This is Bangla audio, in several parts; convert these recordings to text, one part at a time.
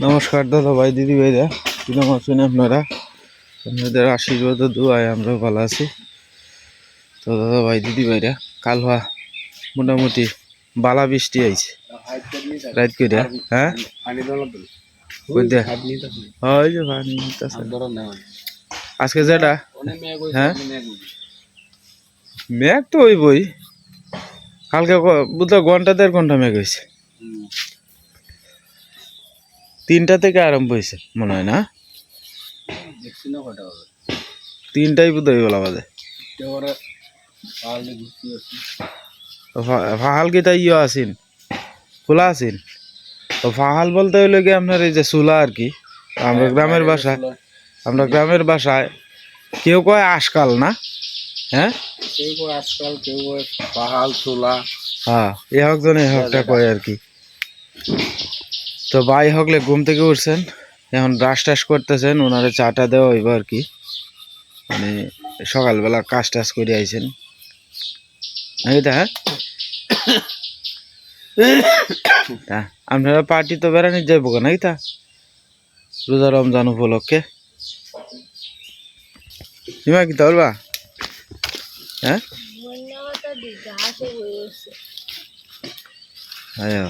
নমস্কার দাদা ভাই, দিদি ভাইরা কিরম আছেন আপনারা। আপনাদের আশীর্বাদ দোয়ায় আমরা ভালো আছি। তো দাদা ভাই, দিদি ভাইরা, কাল হওয়া মোটামুটি বালা বৃষ্টি আইছে। রাত করে হ্যাঁ? আজকে যেটা? হ্যাঁ? মেঘ তো ওই বই কালকে বুধ ঘণ্টা, দেড় ঘণ্টা মেঘ হয়েছে তিনটা থেকে আরম্ভ হয়েছে মনে হয় না? তিনটাই বুধ হয়ে গেল বাজে ফাহাল কি তাই ইয়ে আসিন খোলা আসিন। তো ফাহাল বলতে হইল কি আপনার এই যে চুলা আর কি আমরা গ্রামের বাসায় আমরা গ্রামের বাসায় কেউ কয় আশকাল না? হ্যাঁ? কেউ আজকাল কেউ পাহাল চোলা হ্যাঁ এ হোক জন এ হোকটা কয় আর কি। তো ভাই হকলে ঘুম থেকে উঠছেন। এখন ব্রাশ টাশ করতেছেন ওনারে চাটা দেওয়া হইব আর কি। মানে সকালবেলা কাজ টাজ করে আইছেন। এইটা হ্যাঁ তা, আপনারা পার্টি তো বেড়ানি যাইব কেন তা? রোজা রমজান উপলক্ষে। হিমা কি পারবা হ্যাঁ? আয়া।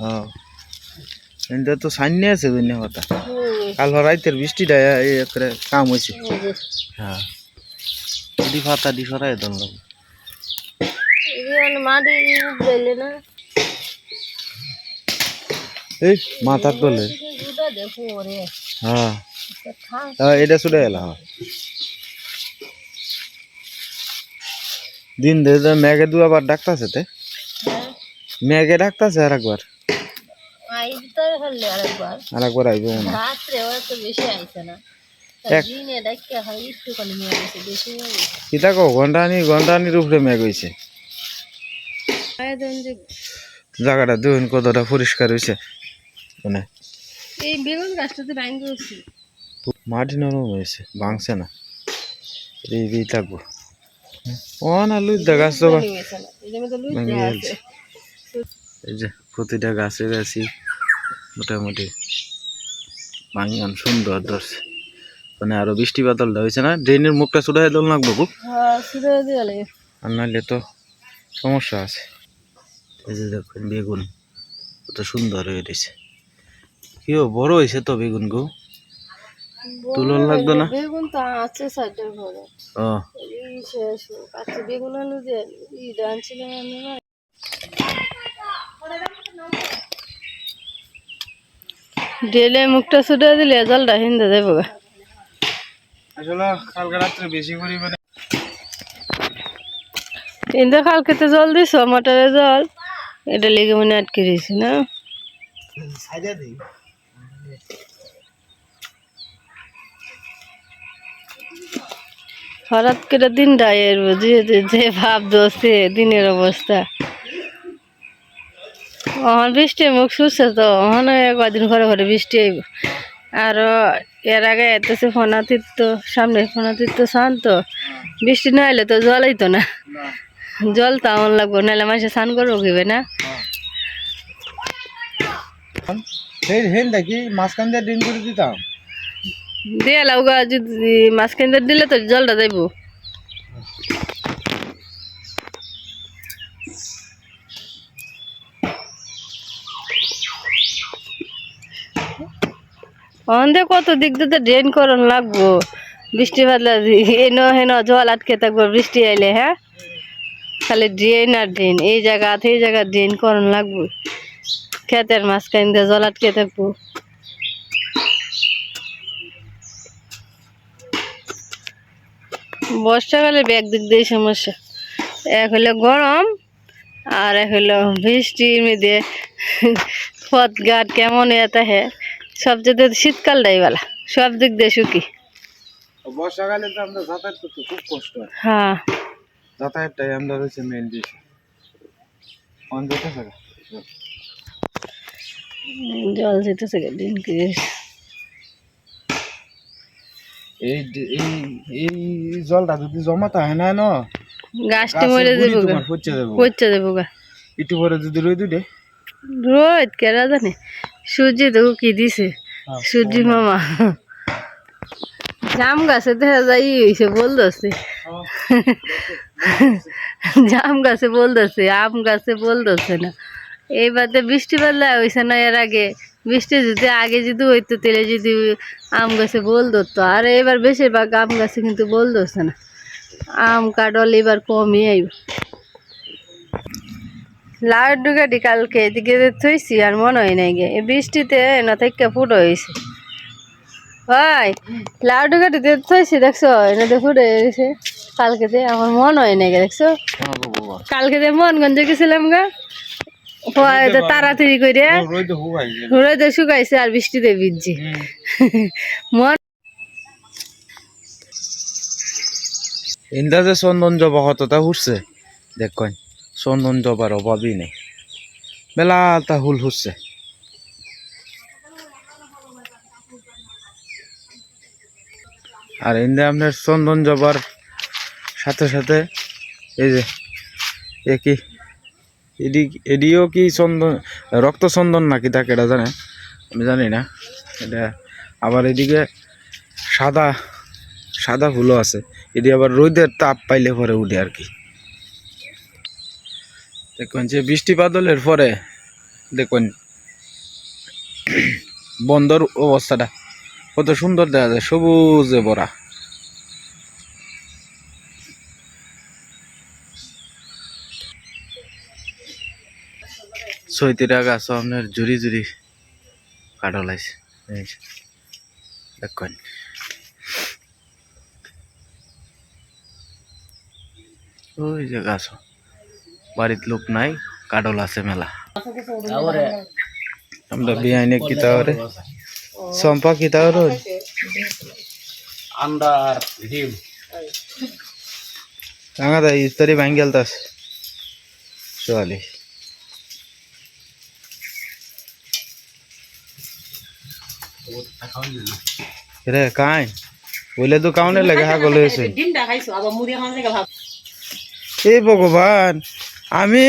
হ্যাঁ। তো সাইনে আছে দুনিয়া কথা। কাল রাইতের বৃষ্টিটা একরে কাম হয়েছে। হ্যাঁ। দি ফাতা দি ফরাই দন লোক। মাটি উঠলে না এই হ্যাঁ। হ্যাঁ, এটা ছুটে গেল হ্যাঁ। দিন ধরে মেঘে দু আবার ডাকতেছে তে? মেঘে ডাকতেছে আর একবার আর একবার আইবে মনে কিতা কো ঘন্টানি ঘন্টানির উপরে হয়েছে জায়গাটা দেখুন কতটা পরিষ্কার হয়েছে। মানে এই বেগুন গাছটাতে ভাঙ্গি মাটি নরম হয়েছে ভাঙছে না। এই এই থাকব। ও না লুই দা গাছ তো এই যে প্রতিটা গাছে গাছি মোটামুটি ভাঙান সুন্দর ধরছে। মানে আরও বৃষ্টি বাদলটা হয়েছে না? ড্রেনের মুখটা চুড়াই দল লাগবো খুব? হ্যাঁ আর নাহলে তো সমস্যা আছে। এই যে দেখুন বেগুন কত সুন্দর হয়ে রয়েছে। কেউ বড় হয়েছে তো বেগুন গো? তুলন লাগতো না? বেগুন তো আছে সাইডের ঘরে। ও। এই শেষ কাছে বেগুন আলু যে ই ডানছিলাম আমি না ডেলে মুখটা ছুটে দিলে জলটা হিন্দে যাব গা আসলে কালকে রাত্রে বেশি পরিমাণে ইন্দে কালকেতে জল দিছ মোটরে জল। এটা লেগে মনে আটকে দিয়েছি না? হঠাৎ করে দিনটা এর যে, যে- ভাব দোষে দিনের অবস্থা। অহন বৃষ্টি মুখ শুচ্ছে তো, অহন কদিন ঘরে ঘরে বৃষ্টি আইব আরও এর আগে এতেছে ফোনাতীর্থ সামনে ফোনাতীর্থ শান্ত বৃষ্টি না এলে তো জল আইতো না। জল তো আমার লাগবো নাহলে মাসে স্নান করব কিবে না। হেন দেখি, মাঝখান দিয়ে ডিম করে দিতাম। দিয়ে লাউগা যদি কেন্দ্র দিলে তো জলটা যাইব অন্ধে কত দিক দিয়ে ড্রেন করন লাগবো। বৃষ্টি বাদলা হেন হেন জল আটকে থাকব, বৃষ্টি আইলে হ্যাঁ? খালি ড্রেন আর ড্রেন এই জায়গা এই জায়গা ড্রেন করন লাগবো। খেতের মাঝখান দিয়ে জল আটকে থাকব। বর্ষাকালে ব্যাগ দিক দিয়ে সমস্যা। এক হলো গরম আর এক হলো বৃষ্টির মধ্যে পথ ঘাট কেমন এটা হে। সব যেতে শীতকালটাই বেলা সব দিক দিয়ে সুখী। বর্ষাকালে তো আমরা যাতায়াত করতে খুব কষ্ট হয়। হ্যাঁ। যাতায়াতটাই আমরা রয়েছে মেন অন যেতে জল যেতেছে দিন করে এই এই এই জলটা যদি জমা থাকে না ন? গাছটি মরে যাব পচে পচে যাব গা একটু পরে যদি রোদ উঠে? রোদ কেরা জানে সূর্যি তো কি দিছে। সূর্যি মামা। জাম গাছে দেখা যায় ই হয়েছে বলতেছে জাম গাছে বলতেছে আম গাছে বলতেছে না। এইবারে বৃষ্টি পারলে হয়েছে না এর আগে বৃষ্টি যদি আগে যদি হইতো তেলে যদি আম গাছে বল ধরতো। আর এবার বেশিরভাগ আম গাছে কিন্তু বল ধরছে না। আম কাটল এবার কমই আইব। লাড্ডু গাড়ি কালকে এদিকে থইছি আর মনে হয় নাই গে। বৃষ্টিতে না থেকে ফুটো হয়েছে ভাই লাড্ডু গাড়িতে থইছি দেখছ? এনাতে ফুটো হয়েছে কালকে আমার মন হয় নাই গে দেখছ? কালকে যে মনগঞ্জে গেছিলাম গা তাড়াতাড়ি করে রোদ শুকাইছে। আর বৃষ্টিতে ভিজছে মন ইন্দা যে চন্দন জবা কতটা উঠছে দেখুন চন্দন জবার অভাবই নেই। বেলাটা হুল হুসছে আর ইন্দা আপনার চন্দন জবার সাথে সাথে এই যে এ কি এডি, এডিও কি চন্দন, রক্ত চন্দন নাকি তাকে এটা জানে? আমি জানি না। এটা আবার এদিকে সাদা সাদা ফুলও আছে। এটি আবার রোদের তাপ পাইলে পরে উঠে আর কি। দেখুন যে বৃষ্টি বাদলের পরে, দেখুন বন্দর অবস্থাটা। কত সুন্দর দেখা যায়, সবুজে ভরা। ছয়তিরা গাছ আপনার জুড়ি জুড়ি কাটলাইছে যে, দেখুন। ওই যে গাছ। বাড়িত লোক নাই কাডল আছে মেলা। আমরা বিহাইনে কিতা ওরে চম্পা কিতা ওরে আন্ডার ডিম টাঙা দা ইস্তারি ভাঙ্গেল তাস চলে রে, কাই। বলে তো কাউনে লাগে হা গলে হয়েছে। এই ভগবান, আমি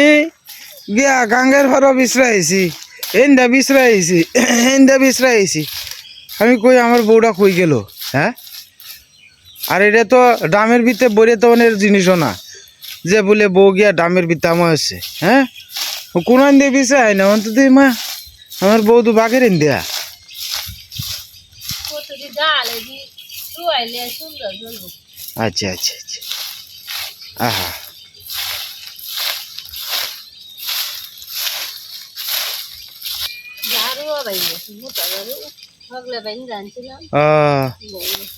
গিয়া গাঙ্গের ঘর বিশ্রাইছি, এন্দা বিশ্রাইছি এন্দা বিশ্রাইছি। আমি কই, আমার বউটা কই গেল হ্যাঁ? আর এটা তো ডামের ভিতরে বইরে তো অনেক জিনিসও না। যে বলে বউ গিয়া ডামের ভিতরে আমার হচ্ছে হ্যাঁ? কোন দিয়ে বিশ্রাই না, অন্তত মা, আমার বউ তো বাঘের দেয়া আচ্ছা আচ্ছা আচ্ছা। আহা।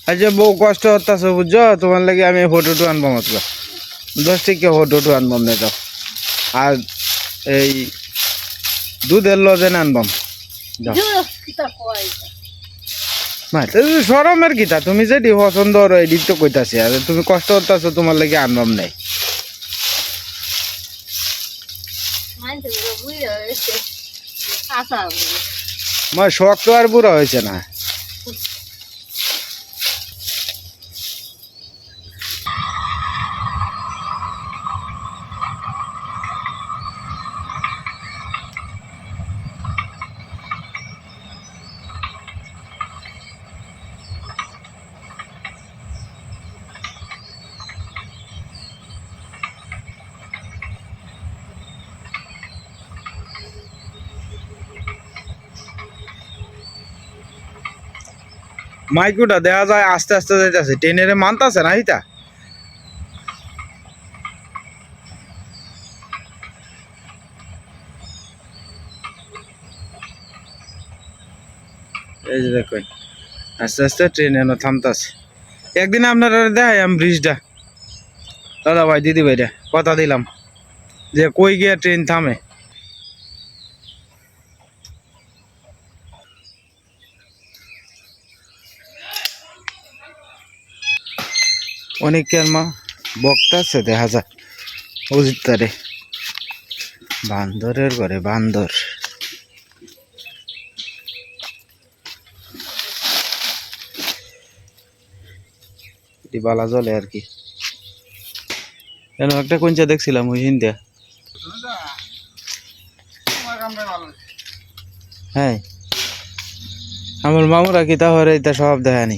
আচ্ছা বউ কষ্ট হতাছ বুঝছ? তোমার লাগে আমি ফটোটো আনবাম আসলো দশ টিকা ফটোটো আনবাম না যাও আর এই দুধের লজেন আনবাম যাও। সরমের কিতা তুমি যেটি পছন্দ এটি তো কইতাছি আর তুমি কষ্ট করতেছ তোমার লাগে আনবাম নাই। শখ তো আর বুড়া হয়েছে না। মাইকুটা দেখা যায়, আস্তে আস্তে যাইতেছে। ট্রেনের মানতাছে না হিতা? এই যে আস্তে আস্তে ট্রেন এনে থামতাছে। একদিন আপনারা দেখাই আমি ব্রিজটা। দাদা ভাই, দিদি ভাইরা, কথা দিলাম। যে কই গিয়া ট্রেন থামে? অনেকের মা বক্তা আছে, দেখা যায় অজিত তারে। বান্দরের ঘরে বান্দর। বালা জলে আর কি। কেন একটা কোনচা দেখছিলাম ওই হিন্দিয়া। হ্যাঁ। আমার মামুরা কি তাহলে এটা সব দেখানি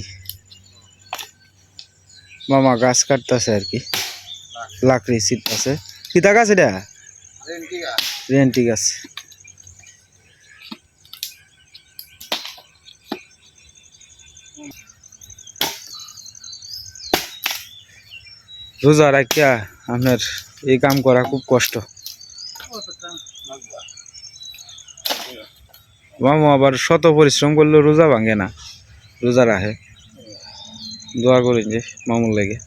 মামা গাছ কাটতেছে আর কি। লাকড়ি ছিটতেছে। কিতা গাছ এটা? রেন্টি গাছ। রোজা রাখিয়া আপনার এই কাম করা খুব কষ্ট। মামু আবার শত পরিশ্রম করলেও রোজা ভাঙে না। রোজা রাখে। দোয়া করেন যে মামুর লেগে।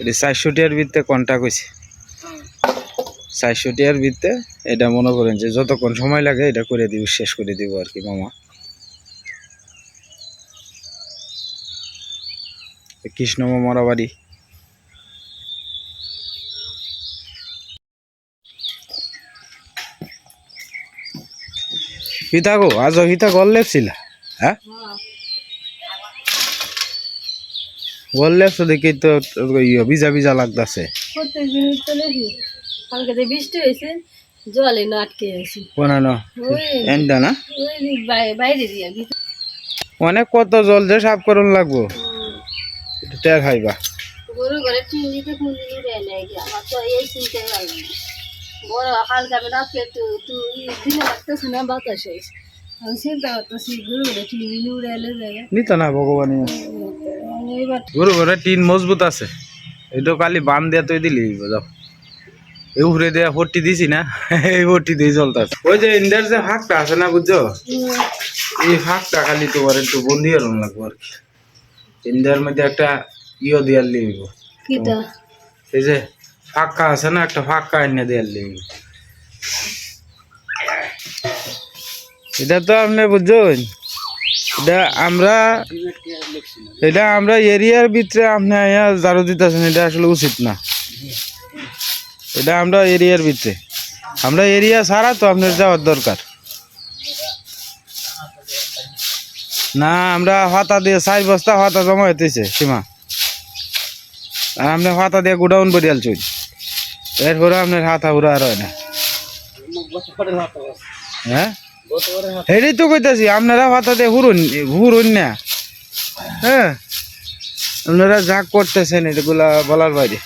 এটি ভিত্তে কন্টাক্ট হয়েছে। চারশো ভিত্তে এটা মনে করেন যে যতক্ষণ সময় লাগে এটা করে দিব, শেষ করে দিব আর কি মামা। কৃষ্ণ মামার বাড়ি। হিতা গো আজ হিতা গল লেপছিলা হ্যাঁ? গল লেপছো দেখি তো ইয়ে ভিজা ভিজা লাগতাছে। তো কালকে বৃষ্টি হয়েছে জলে না আটকে না? বাইরে দিয়ে অনেক কত জল যে সাফ করুন লাগবো। টের খাইবা। গরু ঘরে টিভিতে কোন দিন উড়ে আমার তো এই চিন্তাই লাগবে না। বড় আমি রাত্রে তুই দিনে রাখতেছি না বাতাস হয়েছে। নিত না ভগবান। গরু ঘরে টিন মজবুত আছে। এটা খালি বান দিয়া তুই দিলি যাও। এই উপরে দিয়া ফটি দিছি না এই ফটি দিয়ে চলতেছে ওই যে ইন্ডিয়ার যে ফাঁকটা আছে না বুঝছ? এই ফাঁকটা খালি তোমার একটু বন্দি আর লাগবো আর কি। ইন্ডিয়ার মধ্যে একটা ইয়ে দিয়ার লিখব এই যে ফাঁকা আছে না একটা ফাঁকা এনে দিয়ার লিখব এটা তো আপনি বুঝছেন এটা আমরা এটা আমরা এরিয়ার ভিতরে আপনি আয়া জারু দিতেছেন, এটা আসলে উচিত না। এটা আমরা এরিয়ার ভিতরে। আমরা এরিয়া ছাড়া তো আপনার যাওয়ার দরকার। না, আমরা হাতা দিয়ে চার বস্তা হাতা জমা হইতেছে, সীমা। আর আপনি হাতা দিয়ে গোডাউন বরিয়াল চুই এরপরে আপনার হাতা উড়া আর হয় না। হ্যাঁ? হেডি তো কইতাছি আপনারা দিয়ে হুরুন হুরুন না। হ্যাঁ? আপনারা যা করতেছেন এগুলা বলার বাইরে।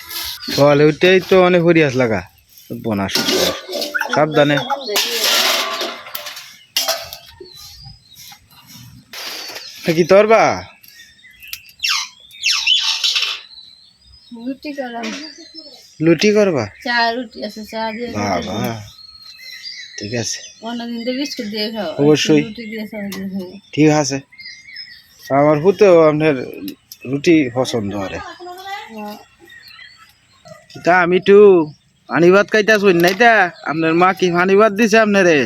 বলে ওইটাই তো অনেক হরিয়াস লাগা বনাস সাবধানে। কি তোর বা? লুটি করবা? চা রুটি আছে চা দিয়ে বাবা। ঠিক আছে। অন্যদিন তো বিস্কুট দিয়ে খাও অবশ্যই। ঠিক আছে। আমার হুতেও আপনার রুটি পছন্দ করে। তা আমি একটু পানি ভাত খাইতে শুন নাই তা? আপনার মা কি পানি ভাত দিছে আপনারে?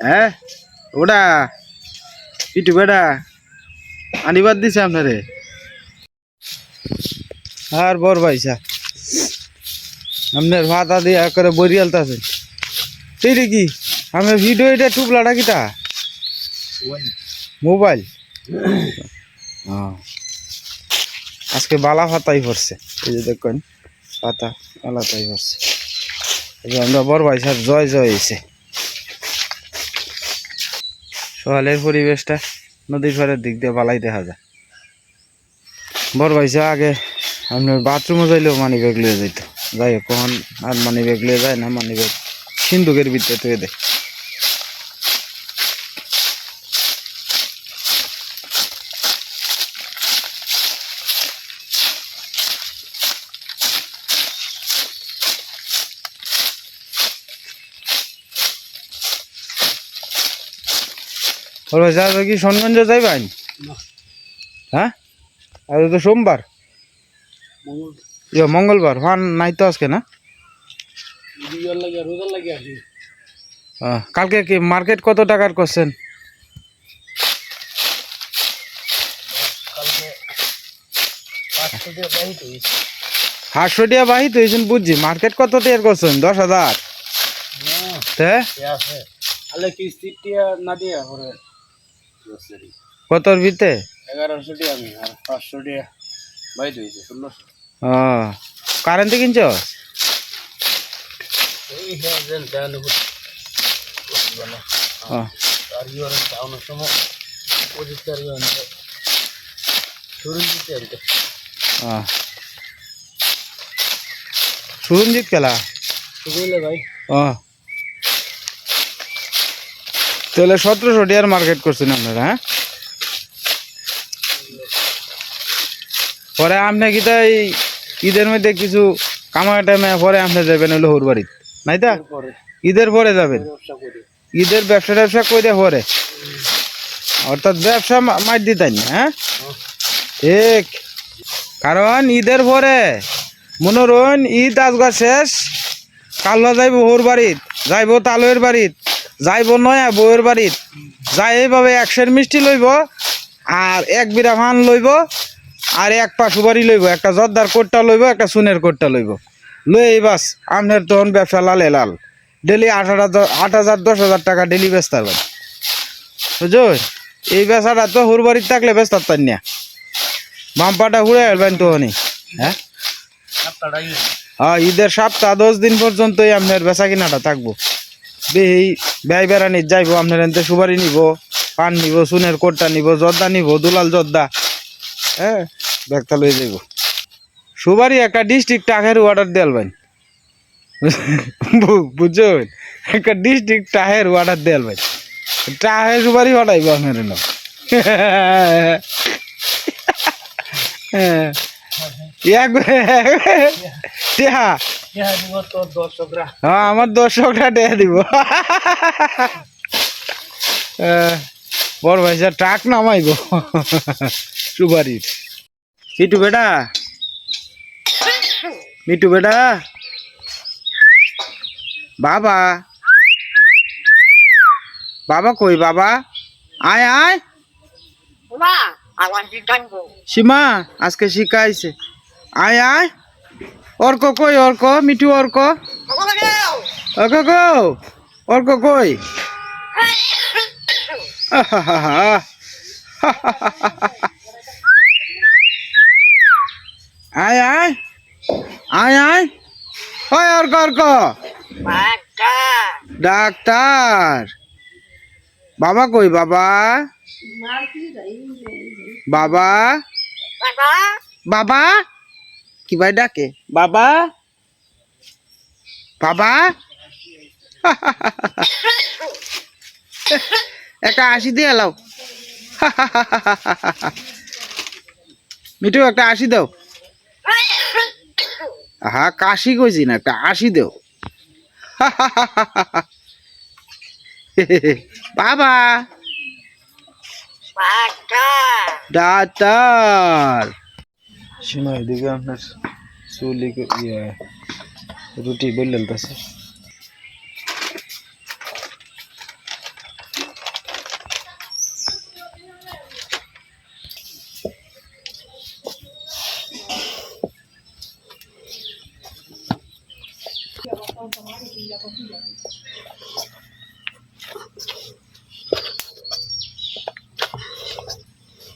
হ্যাঁ? ওটা পিটু বেটা পানি ভাত দিছে আপনারে? আর বর ভাইসা আপনার ভাতা দিয়ে করে বরিয়ালতাছেন সেই কি? আমার ভিডিও এটা টুপলাটা কিটা মোবাইল আজকে বালা পাতাই পড়ছে। এই যে দেখুন, পাতা বালাটাই পড়ছে। আমরা বড় ভাই স্যার, জয় জয় হয়েছে সকালের পরিবেশটা নদীর পাড়ের দিক দিয়ে বালাই দেখা যায়। বড় ভাই আগে আপনার বাথরুমে যাইলেও মানি ব্যাগ লিয়ে যাইতো। যাই হোক, কখন আর মানি ব্যাগ লিয়ে যায় না মানি ব্যাগ সিন্ধুকের ভিতরে তুই দেয় বলো যাবে কি সনগঞ্জ যাইবেন? হ্যাঁ? আজ তো সোমবার। ইয়ে মঙ্গলবার। ফান নাই তো আজকে না? কালকে কি মার্কেট কত টাকার করছেন আটশো টাকা বাহিত হয়েছেন বুঝছি। মার্কেট কত টাকার করছেন দশ হাজার। দিয়া কতর ভিতরে এগারোশো টিয়া আমি আর পাঁচশো টিয়া বাইরে হয়েছে ষোলোশো। কারেন্টে কিনছ? সুরঞ্জিত খেলা ভাই তাহলে সতেরোশো টিয়ার মার্কেট করছেন আপনারা হ্যাঁ পরে আপনি কি তাই ঈদের মধ্যে কিছু কামাই টাইমে পরে আপনি যাবেন হলো হোর বাড়িত নাই তা? ঈদের পরে। যাবেন? ঈদের ব্যবসা ট্যাবসা করে পরে? অর্থাৎ ব্যবসা মার দিতেন না হ্যাঁ? ঠিক। কারণ ঈদের পরে মনোরণ ঈদ আজগা শেষ। কাল্লা যাইব হোর বাড়িত যাইব তালুয়ের বাড়িত যাইব নয়া বউয়ের বাড়িত যাই এইভাবে একশের মিষ্টি লইব আর এক বিরা ভান লইব আর এক পা সুপারি লইব একটা জর্দার কোটটা লইব একটা সুনের কোটটা লইব। লই বাস আপনার তখন ব্যবসা লালে লাল। ডেলি আট হাজার আট হাজার, দশ হাজার টাকা ডেলি ব্যস্ত পারবেন বুঝো এই বেচাটা তো হুর বাড়ির থাকলে ব্যস্ত পারতেন না। বাম্পাটা ঘুরে আসবেন তো হ্যাঁ? হ্যাঁ ঈদের সপ্তাহ দশ দিন পর্যন্তই আপনার বেচা কিনাটা থাকব। বেহি ব্যয় বেড়ানি যাইবো আপনার এনতে সুপারি নিব, পান নিব সুনের কোটটা নিব, জর্দা নিব, দুলাল জর্দা হ্যাঁ? ব্যাগটা লয়ে যাইব। সুপারি একটা ডিস্ট্রিক্ট টাকার অর্ডার দেলবেন বুঝছেন একটা ডিস্ট্রিক্ট টাহের অর্ডার দেলবেন টাহে সুপারি হটাইব আপনার এনে হ্যাঁ এক টিহা। দিব দর্শকরা আমার বড় ভাই স্যার ট্রাক নামাইব। সুপারির মিটু বেটা মিটু বেটা। বাবা। বাবা কই বাবা? আয় আয়। সীমা আজকে শিখাইছে। আয় আয়। অর্ক কই অর্ক? মিঠু অর্ক? অর্ক গো। অর্ক কই। আয় আয়। আয় আয়। হয় অর্ক অর্ক। ডাক্তার। বাবা কই বাবা? বাবা? বাবা? কি ভাই ডাকে? বাবা? বাবা? একটা আশি দিয়ে এলাও। মিঠু একটা আশি দাও। হ্যাঁ কাশি কইছি না আশি দেও। বাবা। ডাক্তার। সীমা, এদিকে আপনার চুলি ইয়ে রুটি বললেন তাছে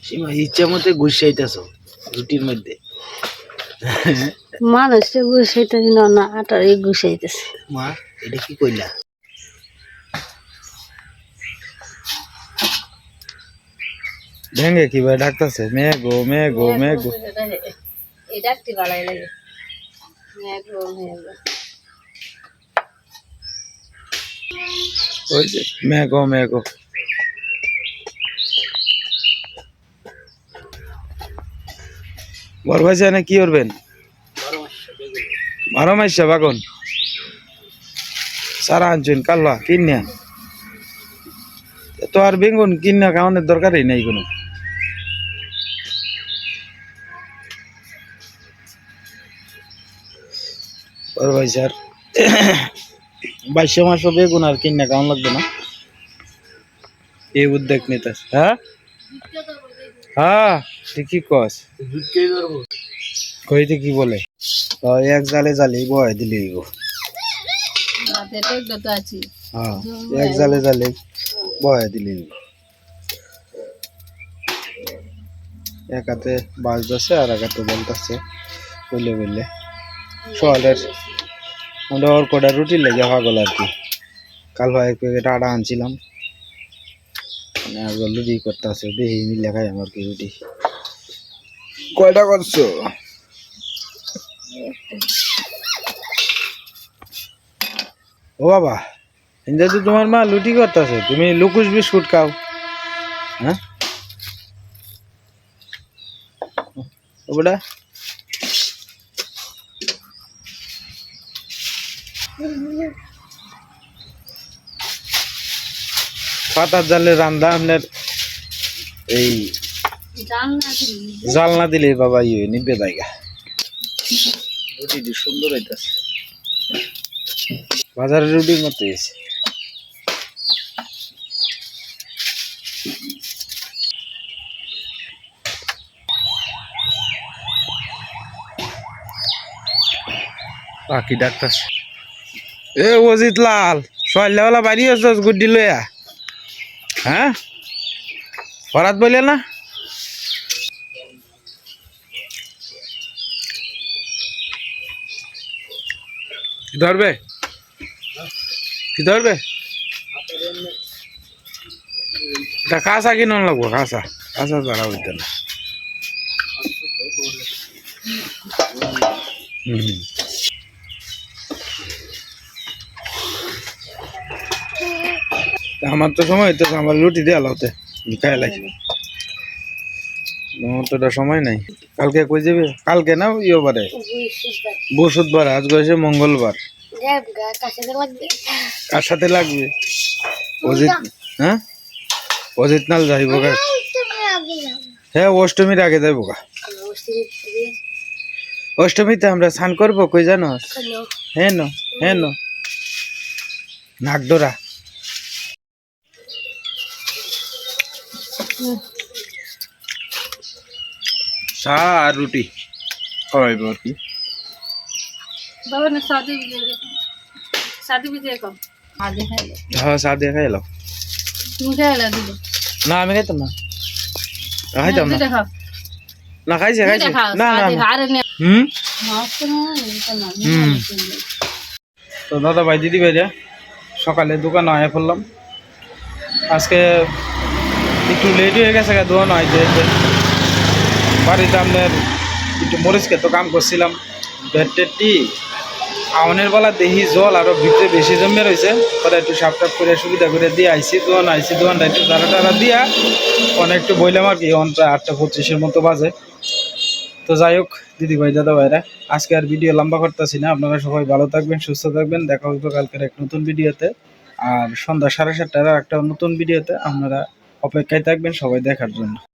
সীমা ইচ্ছা মতে ঘুষাইতেছ রুটির মধ্যে। গুছাইতে দিন না আটার মা এটা কি কইলা? ভেঙে কি ভাই ডাকতেছে? মেয়ে গো মেয়ে গো মেয়ে গো এটা একটি বাড়াই লাগে। ওই যে মেয়ে গো মেয়ে গো। বড় ভাই না কি করবেন? বারো মাসে বাগন সারা আনছেন, কাল্লা কিনিয়া তো আর বেগুন কিনা খাওয়ানোর দরকারই নেই কোনো। ভাই স্যার, বাইশে মাসও বেগুন আর কিনা খাওয়ান লাগবে না। এই উদ্যোগ নিতে। হ্যাঁ? হ্যাঁ ঠিকই কস। কইতে কি বলে? এক জালে জালে বয় দিলে হ্যাঁ এক জালে জালে বয় দিলে এক হাতে বাজতেছে আর এক হাতে বলতেছে বললে বললে সকালের আমরা ওর কটা রুটি লেগে পাগল আর কি। কাল ভাই এক প্যাকেট আটা আনছিলাম। মানে আগে রুটি করতেছে দেখি মিলে খাই আমার কি রুটি। কয়টা করছ? ও বাবা ইন্দা তো তোমার মা লুটি করতেছে তুমি লুকুস বিস্কুট খাও। হ্যাঁ? ওটা পাতার জালে রান্দা আপনার এই জাল না দিলে বাবা ইয়ে নিবে জায়গা। রুটিটি সুন্দর হইতাছে। বাজারের রুটির মতো হয়েছে। বাকি ডাক্তার এ অজিত লাল সল্লাওয়ালা বাড়ি আসছ গুড্ডি লইয়া? হ্যাঁ? হরাত বলে না? কি ধরবে? কি ধরবে? তা কাঁচা কিনুন লাগবো? কাঁচা। কাঁচা ছাড়া হইতে না। হুম। আমার তো সময় হইতেছে আমার রুটি দিয়ে আলাতে খাই লাগবে আমার তো এটা সময় নাই। কালকে কই যাবে? কালকে না ইয়ে বারে বৃহস্পতিবার আজ হয়েছে মঙ্গলবার। কার সাথে লাগবে? অজিত হ্যাঁ? অজিত নাল যাইব গা। হ্যাঁ অষ্টমীর আগে যাইব গা। অষ্টমীতে আমরা স্নান করব কই জানো হ্যাঁ ন হ্যাঁ ন নাগডোরা। চা আর রুটি। খাওয়াইব আর কি। বাবা না কম। হ্যাঁ তুমি না আমি খাইতাম না। খাইতাম না। না খাইছে খাইছে। না হুম তো না। এটা না। হুম। তো দাদা ভাই দিদি ভাইরা সকালে দোকান আয়া ফেললাম আজকে একটু লেট হয়ে গেছে গা দোকান আইতে আইতে। বাড়িতে আপনার একটু মরিচ খেতে কাম করছিলাম। বেড টেডটি আউনের বেলা দেখি জল আরও ভিতরে বেশি জমে রয়েছে। পরে একটু সাপ টাপ করে সুবিধা করে দিয়ে আইসি দোকান আইসি দোকানটা একটু তারা টারা দিয়া অনেক একটু বইলাম আর কি অন প্রায় আটটা পঁচিশের মতো বাজে। তো যাই হোক দিদি ভাই দাদা ভাইরা, আজকে আর ভিডিও লম্বা করতেছি না। আপনারা সবাই ভালো থাকবেন, সুস্থ থাকবেন। দেখা হবে কালকের এক নতুন ভিডিওতে আর সন্ধ্যা সাড়ে সাতটার একটা নতুন ভিডিওতে আপনারা অপেক্ষায় থাকবেন সবাই দেখার জন্য।